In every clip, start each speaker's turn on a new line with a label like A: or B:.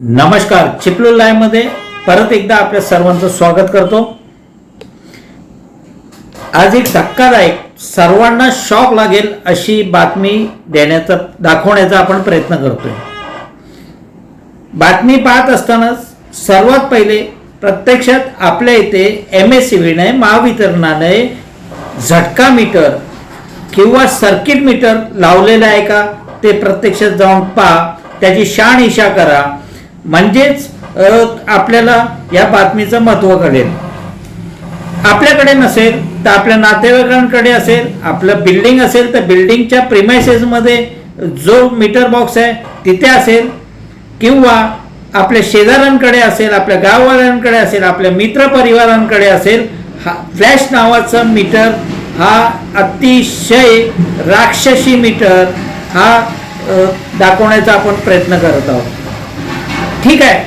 A: नमस्कार चिपलू लाईव्हमध्ये परत एकदा आपल्या सर्वांचं स्वागत करतो. आज एक धक्कादायक सर्वांना शॉक लागेल अशी बातमी देण्याचा दाखवण्याचा आपण प्रयत्न करतोय. बातमी पाहत असतानाच सर्वात पहिले प्रत्यक्षात आपल्या इथे एम एस सी बीने महावितरणाने झटका मीटर किंवा सर्किट मीटर लावलेलं आहे का ते प्रत्यक्षात जाऊन पहा. त्याची शहानिशा करा. म्हणजेच आपल्याला या बातमीचं महत्त्व कळेल. आपल्याकडे नसेल तर आपल्या नातेवाईकांकडे असेल आपलं बिल्डिंग असेल तर बिल्डिंगच्या प्रिमायसेसमध्ये जो मीटर बॉक्स आहे तिथे असेल. किंवा आपल्या शेजाऱ्यांकडे असेल आपल्या गाववाल्यांकडे असेल आपल्या मित्रपरिवारांकडे असेल हा फ्लॅश नावाचा मीटर हा अतिशय राक्षसी मीटर हा दाखवण्याचा आपण प्रयत्न करत आहोत. ठीक आहे.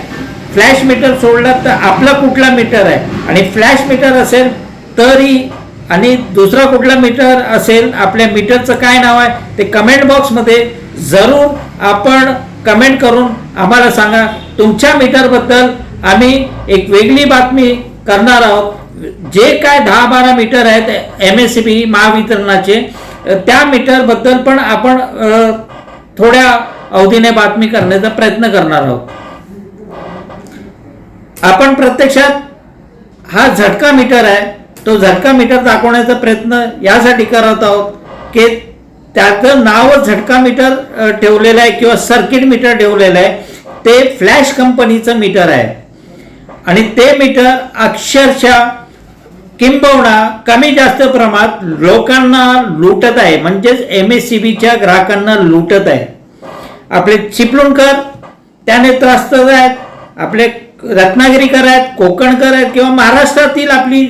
A: फ्लॅश मीटर सोडला तर आपला कुठला मीटर आहे? आणि फ्लॅश मीटर असेल तरी आणि दुसरा कुठला मीटर असेल आपल्या मीटरचं काय नाव आहे? ते कमेंट बॉक्समध्ये जरूर आपण कमेंट करून आम्हाला सांगा. तुमच्या मीटरबद्दल आम्ही एक वेगळी बातमी करणार आहोत. जे काय दहा बारा मीटर आहेत एम एस सी बी महावितरणाचे त्या मीटरबद्दल पण आपण थोड्या अवधीने बातमी करण्याचा प्रयत्न करणार आहोत. आपण प्रत्यक्षात हा झटका मीटर आहे तो झटका मीटर दाखवण्याचा प्रयत्न यासाठी करत आहोत की त्याचं नावच झटका मीटर ठेवलेलं आहे किंवा सर्किट मीटर ठेवलेलं आहे ते फ्लॅश कंपनीचं मीटर आहे. आणि ते मीटर अक्षरशः किंबहुना कमी जास्त प्रमाणात लोकांना लुटत आहे म्हणजेच एम एस सी बीच्या ग्राहकांना लुटत आहे. आपले चिपळूणकर त्याने त्रस्त आहेत आपले रत्नागिरीकर आहेत कोकणकर आहेत किंवा महाराष्ट्रातील आपली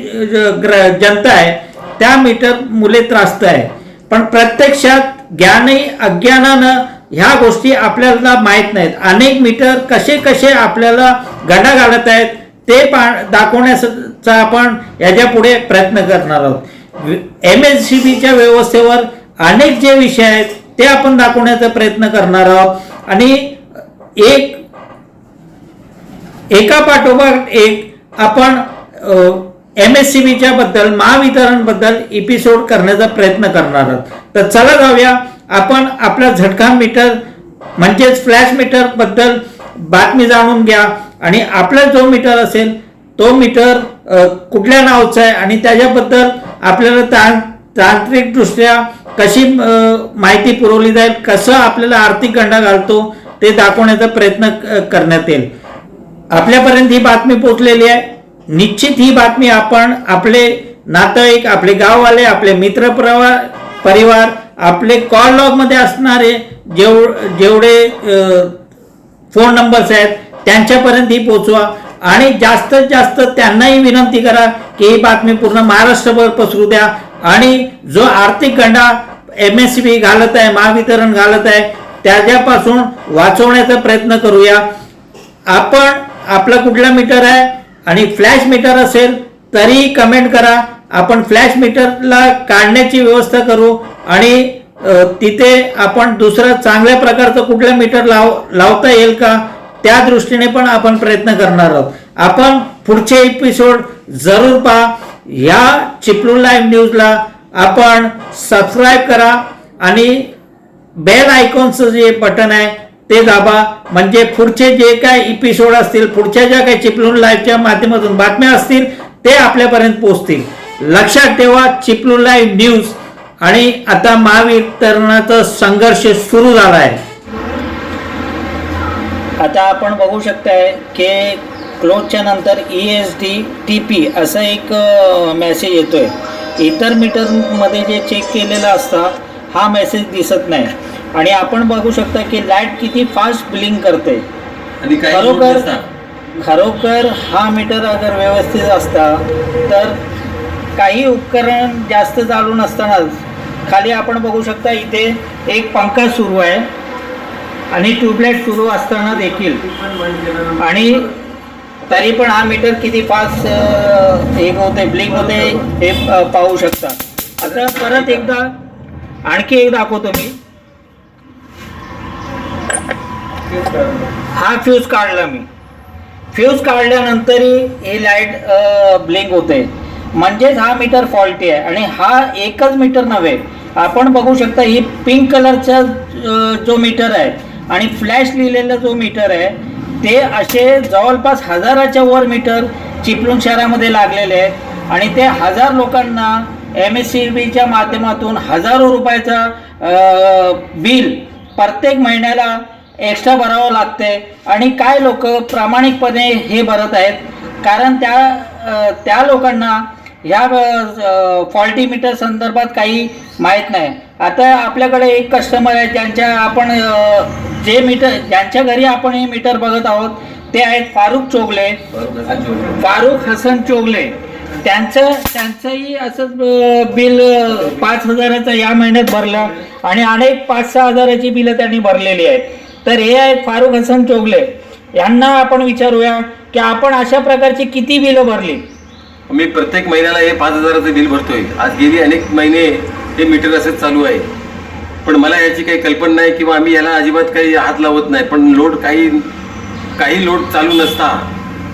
A: ग्र- जनता आहे त्या मीटर मुले त्रास्त आहे. पण प्रत्यक्षात ज्ञानी अज्ञानानं ह्या गोष्टी आपल्याला माहीत नाहीत. अनेक मीटर कसे कसे आपल्याला गडा घालत आहेत ते पा दाखवण्याचा आपण याच्यापुढे प्रयत्न करणार आहोत. एम एस सी बीच्या व्यवस्थेवर अनेक जे विषय आहेत ते आपण दाखवण्याचा प्रयत्न करणार आहोत. आणि एक एका पाठोपाठ एक आपण एम एस सी बीच्या बद्दल महावितरणबद्दल एपिसोड करण्याचा प्रयत्न करणार आहोत. तर चला जाऊया आपण आपला झटका मीटर म्हणजेच फ्लॅश मीटरबद्दल बातमी जाणून घ्या. आणि आपला जो मीटर असेल तो मीटर कुठल्या नावाचा आहे आणि त्याच्याबद्दल आपल्याला तां तांत्रिकदृष्ट्या कशी माहिती पुरवली जाईल कसं आपल्याला आर्थिक गंडा घालतो ते दाखवण्याचा प्रयत्न करण्यात येईल. आपल्यापर्यंत ही बातमी पोचलेली आहे. निश्चित ही बातमी आपण आपले नातेवाईक आपले गाववाले आपले मित्र परिवार परिवार आपले कॉल लॉगमध्ये असणारे जेव जेवढे फोन नंबर्स आहेत त्यांच्यापर्यंत ही पोचवा आणि जास्तीत जास्त त्यांनाही विनंती करा की ही बातमी पूर्ण महाराष्ट्रभर पसरू द्या. आणि जो आर्थिक गंडा एम एस बी घालत आहे महावितरण घालत आहे त्याच्यापासून वाचवण्याचा प्रयत्न करूया. आपण आपला कुठला मीटर आहे आणि फ्लॅश मीटर असेल तरी कमेंट करा. आपण फ्लॅश मीटरला काढण्याची व्यवस्था करू आणि तिथे आपण दुसरं चांगल्या प्रकारचं कुठलं मीटर लाव लावता येईल का त्या दृष्टीने पण आपण प्रयत्न करणार आहोत. आपण पुढचे एपिसोड जरूर पहा. या चिपलू लाईव्ह न्यूजला आपण सबस्क्राईब करा आणि बेल आयकॉनचं जे बटन आहे ते दाबा. म्हणजे पुढचे जे काय एपिसोड असतील पुढच्या ज्या काही चिपलून लाईव्हच्या माध्यमातून बातम्या असतील ते आपल्यापर्यंत पोहोचतील. लक्षात ठेवा चिपलून लाईव्ह न्यूज आणि आता महावितरणाचा संघर्ष सुरू झाला आहे आता आपण बघू शकताय की क्लोजच्या नंतर E S D T P असा एक मेसेज येतोय. इतर मीटरमध्ये जे चेक केलेलं असतं हा मेसेज दिसत नाही. आणि आपण बघू शकता की लाइट किती फास्ट बिलिंग करते.
B: आणि काही
A: खरोखर. खरोखर हा मीटर अगर व्यवस्थित असता तर काही उपकरण जास्त चालू नसतानाच खाली आपण बघू शकता इथे एक पंखा सुरू आहे. आणि ट्यूबलाईट सुरू असताना देखील. आणि तरी पण हा मीटर किती फास्ट हे होते ब्लिंक होते हे पाहू शकता. आता परत एकदा आणखी एक दाखवतो मी. हा फ्यूज काढला मी. फ्यूज काढल्यानंतरही ही लाइट ब्लिंक होते. म्हणजेच हा मीटर फॉल्टी आहे आणि हा एकच मीटर नव्हे. आपण बघू शकता ही पिंक कलरचा जो मीटर आहे आणि फ्लॅश लिहिलेला जो मीटर आहे ते असे जवळपास हजाराच्या वर मीटर चिपळूण शहरामध्ये लागलेले आहेत. आणि ते हजार लोकांना एम एस सी बीच्या माध्यमातून हजारो रुपयाचा बिल प्रत्येक महिन्याला एक्स्ट्रा भरावं लागते आणि काय लोक प्रामाणिकपणे हे भरत आहेत? कारण त्या त्या लोकांना ह्या फॉल्टी मीटर संदर्भात काही माहीत नाही. आता आपल्याकडे एक कस्टमर आहे ज्यांच्या आपण जे मीटर ज्यांच्या घरी आपण हे मीटर बघत आहोत ते आहेत फारुख चोगले. फारुख हसन चोगले. त्यांचं त्यांचंही असंच बिल पाच हजाराचं या महिन्यात भरलं आणि अनेक पाच सहा हजाराची बिलं त्यांनी भरलेली आहेत. तर हे आहेत फारुख हसन चोगले. यांना आपण विचारूया की आपण अशा प्रकारची किती बिलं भरली?
B: मी प्रत्येक महिन्याला हे पाच हजाराचं बिल भरतोय. आज गेली अनेक महिने हे मीटर असंच चालू आहे. पण मला याची काही कल्पना नाही किंवा आम्ही याला अजिबात काही हात लावत नाही. पण लोड काही काही लोड चालू नसता.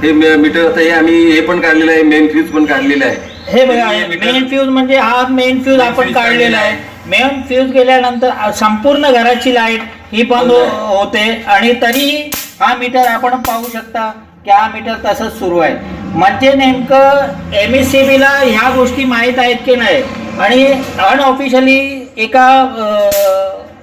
B: हे मीटर आता हे आम्ही हे पण काढलेलं आहे मेन फ्यूज पण काढलेलं आहे.
A: हे बघा मेन फ्यूज म्हणजे हा मेन फ्यूज आपण काढलेला आहे. मेन फ्यूज गेल्यानंतर संपूर्ण घराची लाइट ही बंद हो- होते. आणि तरी हा मीटर आपण पाहू शकता की हा मीटर तसंच सुरू आहे. म्हणजे नेमकं एम एस सी बीला ह्या गोष्टी माहीत आहेत की नाही? आणि अनऑफिशियली एका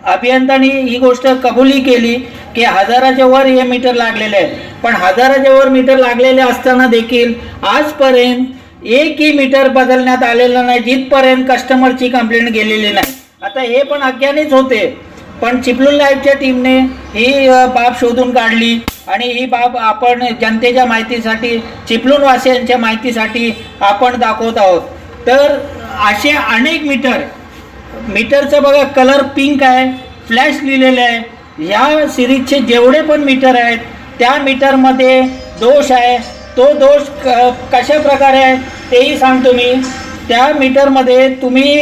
A: अभियंत्यांनी ही गोष्ट कबुली केली की हजाराच्या वर हे मीटर लागलेले आहेत. पण हजाराच्या वर मीटर लागलेले असताना देखील आजपर्यंत एकही मीटर बदलण्यात आलेलं नाही. जिथपर्यंत कस्टमरची कंप्लेंट गेलेली नाही. आता हे पण अज्ञानीच होते. पण चिपलून लाईव्हच्या टीमने ही बाब शोधून काढली आणि ही बाब आपण जनतेच्या माहितीसाठी चिपलून वासियांच्या माहितीसाठी आपण दाखवत आहोत. तर असे अनेक मीटर मीटरचं बघा कलर पिंक आहे फ्लॅश लिहिलेले आहे. ह्या सिरीजचे जेवढे पण मीटर आहेत त्या मीटरमध्ये दोष आहे. तो दोष क कशा प्रकारे आहे तेही सांगतो मी. त्या मीटरमध्ये तुम्ही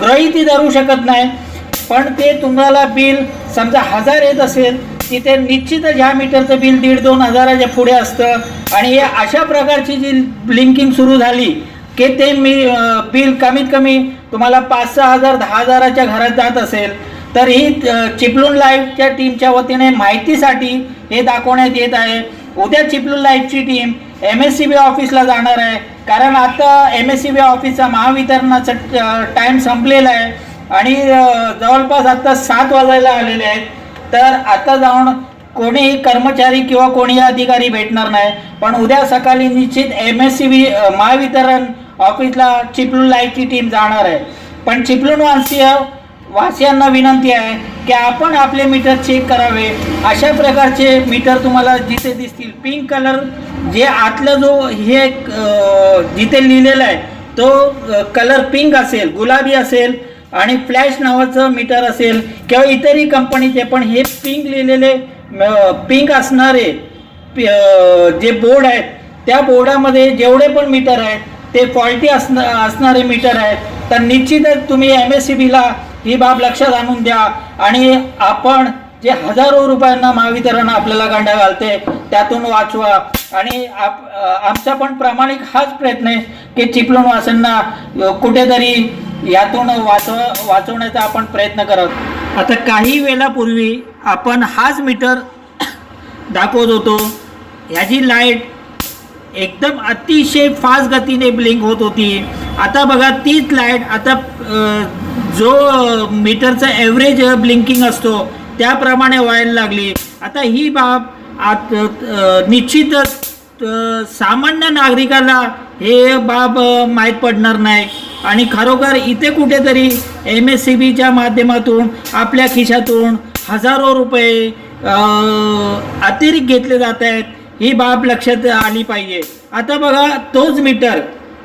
A: ग्रहिती धरू शकत नाही. पण ते तुम्हाला बिल समजा हजार येत असेल तिथे निश्चितच ह्या मीटरचं बिल दीड दोन हजाराच्या पुढे असतं. आणि हे अशा प्रकारची जी ब्लिंकिंग सुरू झाली की ते मी बिल कमीत कमी तुम्हाला पाच सहा हजार दहा हजाराच्या घरात जात असेल. तर ही चिपलून लाईफच्या लाईव्हच्या टीमच्या वतीने माहितीसाठी हे दाखवण्यात येत आहे. उद्या Chiplun लाईव्हची team M S C B ऑफिसला जाणार आहे. कारण आता एम एस सी बी ऑफिसचा महावितरणाचा टाईम संपलेला आहे. आणि जवळपास आता सात वाजायला आलेले आहेत. तर आता जाऊन कोणीही कर्मचारी किंवा कोणीही अधिकारी भेटणार नाही. पण उद्या सकाळी निश्चित M S C V Mahavitaran ऑफिसला चिपळूण लाईटची टीम जाणार आहे. पण चिपळूण वासीय वासियांना विनंती आहे की आपण आपले मीटर चेक करावे. अशा प्रकारचे मीटर तुम्हाला जिथे दिसतील पिंक कलर जे आतला जो हे जिथे लिहिलेला आहे तो कलर पिंक असेल गुलाबी असेल आणि फ्लॅश नावाचं मीटर असेल किंवा इतरही कंपनीचे पण हे पिंक लिहिलेले पिंक असणारे जे बोर्ड आहेत त्या बोर्डामध्ये जेवढे पण मीटर आहेत ते फॉल्टी असण असणारे मीटर आहेत. तर निश्चितच तुम्ही एम एस सी बीला ही बाब लक्षात आणून द्या आणि आपण जे हजारो रुपयांना महावितरण आपल्याला गांड्या घालते त्यातून वाचवा. आणि आप आमचा पण प्रामाणिक हाच प्रयत्न आहे की चिपलून वासांना कुठेतरी यातून वाचव वाचवण्याचा आपण प्रयत्न करत. आता काही वेळापूर्वी आपण हाच मीटर दाखवत होतो. ह्याची लाइट एकदम अतिशय फास्ट गतीने ब्लिंक होत होती. आता बघा तीच लाइट आता जो मीटरचा ॲव्हरेज ब्लिंकिंग असतो त्याप्रमाणे व्हायला लागली. आता ही बाब आत निश्चितच सामान्य नागरिकाला हे बाब माहीत पडणार नाही. आणि खरोखर इथे कुठेतरी एम एस सी बीच्या माध्यमातून आपल्या खिशातून हजारो रुपये अतिरिक्त घेतले जात आहेत ही बाब लक्षात आली पाहिजे. आता बघा तोच मीटर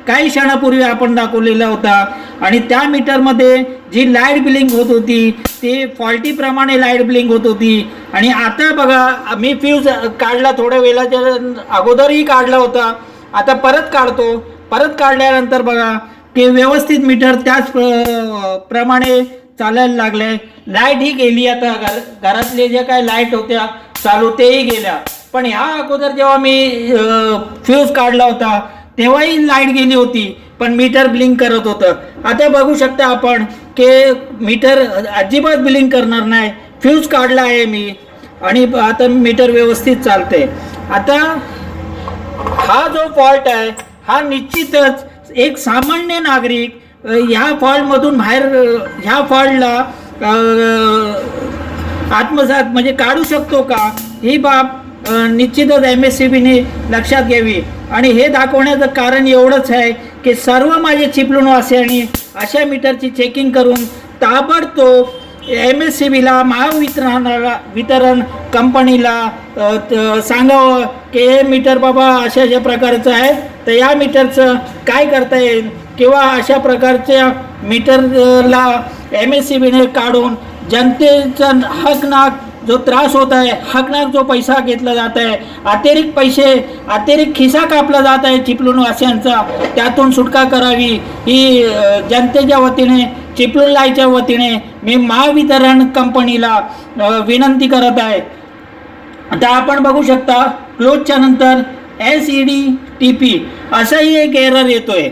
A: काही क्षणापूर्वी आपण दाखवलेला होता आणि त्या मीटरमध्ये जी लाइट बिलिंग होत होती ती फॉल्टीप्रमाणे लाइट बिलिंग होत होती. आणि आता बघा मी फ्यूज काढला थोड्या वेळाच्या अगोदरही काढला होता. आता परत काढतो. परत काढल्यानंतर बघा की व्यवस्थित मीटर त्याच प्र- प्रमाणे चालायला लागले. लाइट ही गेली आता घर घरातले जे काय लाइट होत्या चालू तेही गेल्या. पण ह्या अगोदर जेव्हा मी फ्यूज काढला होता तेव्हाही लाइट गेली होती पण मीटर ब्लिंक करत होतं. आता बघू शकता आपण की मीटर अजिबात ब्लिंक करणार नाही. फ्यूज काढला आहे मी आणि आता मीटर व्यवस्थित चालते आता हा जो फॉल्ट आहे हा निश्चितच एक सामान्य नागरिक ह्या फॉल्टमधून बाहेर ह्या फॉल्टला आत्मसात म्हणजे काढू शकतो का? ही बाब निश्चितच एम एस सी बीने लक्षात घ्यावी. आणि हे दाखवण्याचं कारण एवढंच आहे की सर्व माझे चिपळूणवासियांनी अशा मीटरची चेकिंग करून ताबडतोब एम एस सी बीला महावितरणाला वितरण कंपनीला त- सांगावं की हे मीटर बाबा अशा अशा प्रकारचं आहे. तर या मीटरचं काय करता येईल? किंवा अशा प्रकारच्या मीटरला एम एस सी बीने काढून जनतेचा हकनाक जो त्रास होत आहे हकनाक जो पैसा घेतला जात आहे अतिरिक्त पैसे अतिरिक्त खिसा कापला जात आहे चिपळूणवासियांचा त्यातून सुटका करावी ही जनतेच्या वतीने चिपळूणलायच्या वतीने मी महावितरण कंपनीला विनंती करत आहे. आता आपण बघू शकता क्लोजच्या नंतर S E D T P असाही एक एरर येतो आहे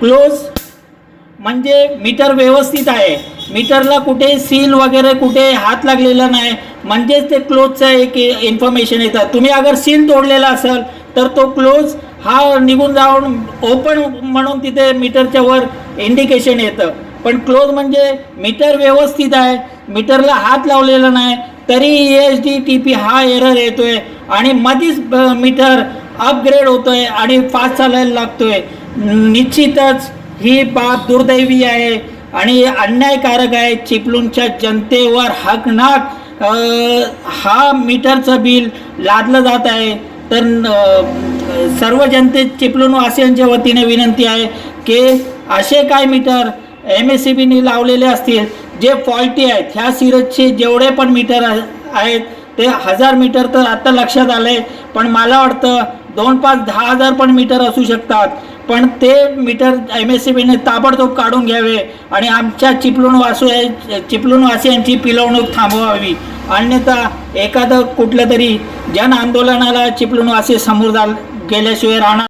A: क्लोज म्हणजे मीटर व्यवस्थित आहे. मीटरला कुठे सील वगैरे कुठे हात लागलेला नाही म्हणजेच ते क्लोजचं एक इन्फॉर्मेशन येतात तुम्ही अगर सील तोडलेला असाल तर तो क्लोज हा निघून जाऊन ओपन म्हणून तिथे मीटरच्या वर इंडिकेशन येतं. पण क्लोज म्हणजे मीटर व्यवस्थित आहे. मीटरला हात लावलेला नाही. तरी एच डी टी पी हा एरर येतोय आणि मधीच मीटर अपग्रेड होतोय आणि फास्ट चालायला लागतोय. निश्चितच ही बाब दुर्दैवी आहे आणि अन्यायकारक आहे. चिपळूणच्या जनतेवर हकनाक हा मीटरचं बिल लादलं जात आहे. तर सर्व जनते चिपलून वासियांच्या वतीने विनंती आहे की असे काय मीटर एम एस सी बीने लावलेले असतील जे फॉल्टी आहेत ह्या सिरजचे जेवढे पण मीटर आहेत ते हजार मीटर तर आत्ता लक्षात आले पण मला वाटतं दोन पाच दहा हजार पण मीटर असू शकतात. पण ते मीटर एम एस सी बीने ताबडतोब काढून घ्यावे आणि आमच्या चिपळूण वासू चिपळूणवासियांची पिलवणूक थांबवावी. अन्यथा एखादं कुठलं तरी जन आंदोलनाला चिपळूणवासी समोर जा गेल्याशिवाय राहणार